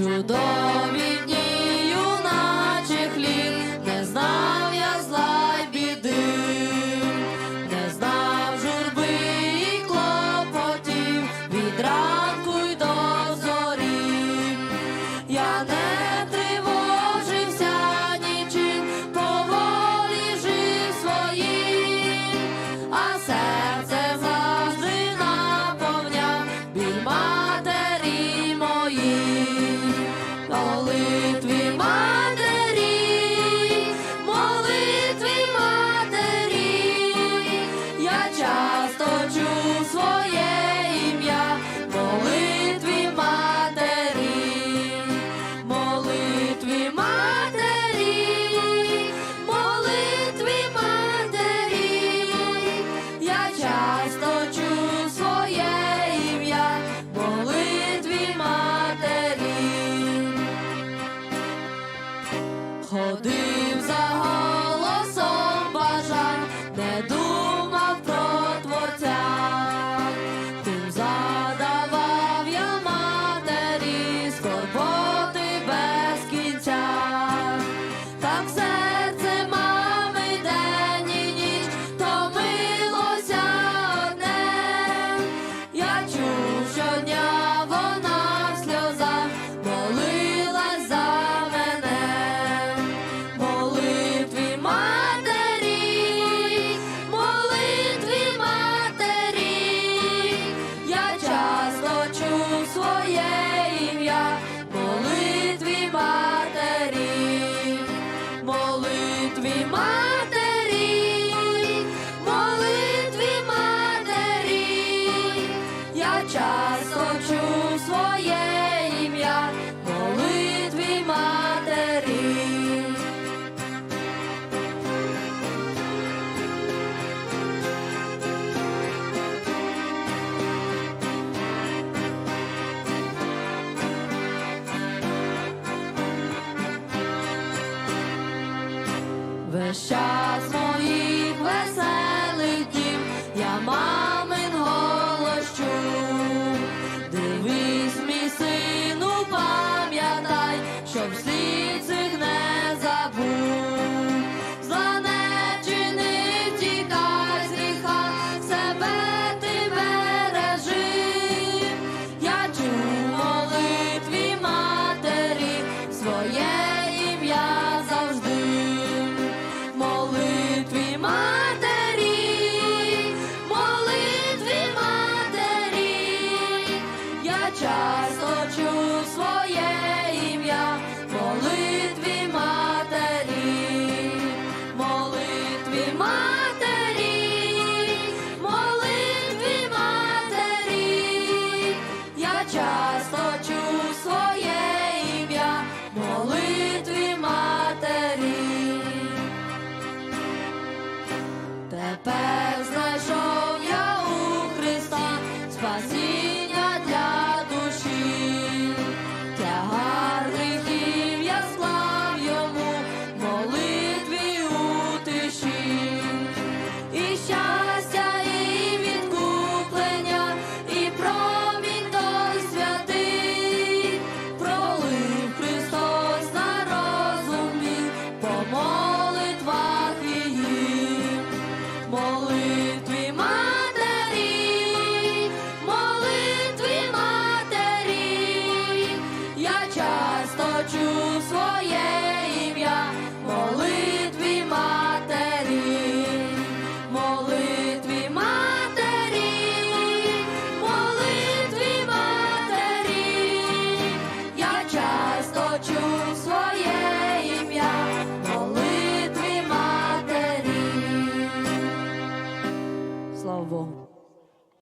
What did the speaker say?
to the ходив за. щас моїх веселих днів, я мамин голос чую. дивись, мій сину, пам'ятай, щоб всі. часто чув своє ім'я, молитві матері, молитві матері. true.